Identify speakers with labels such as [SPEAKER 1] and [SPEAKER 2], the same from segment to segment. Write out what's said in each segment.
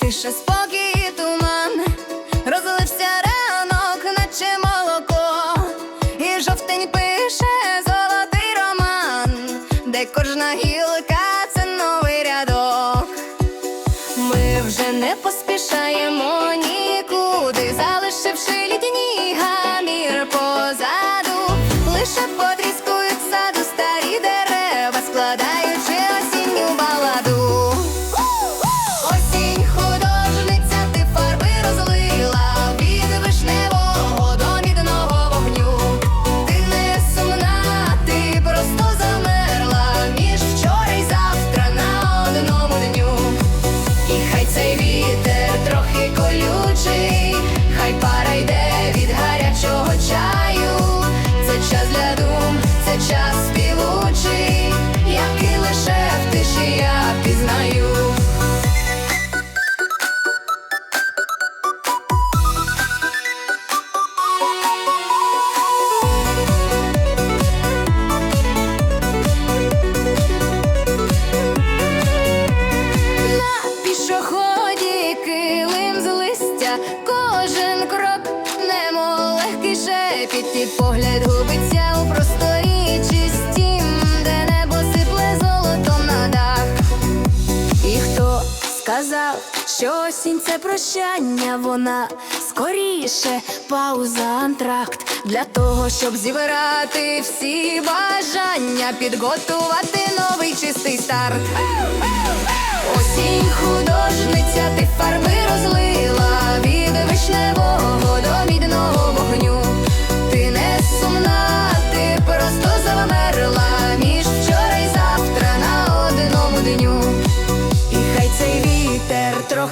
[SPEAKER 1] тиша спокій казав, що осінь це прощання, вона скоріше пауза, антракт для того, щоб зібрати всі бажання, підготувати новий чистий старт. Осінь художниця, ти фарби розлила.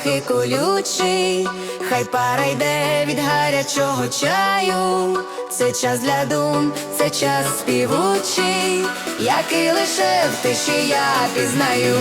[SPEAKER 1] трохи колючий, хай пара йде від гарячого чаю, це час для дум, це час співучий, який лише в тиші я пізнаю.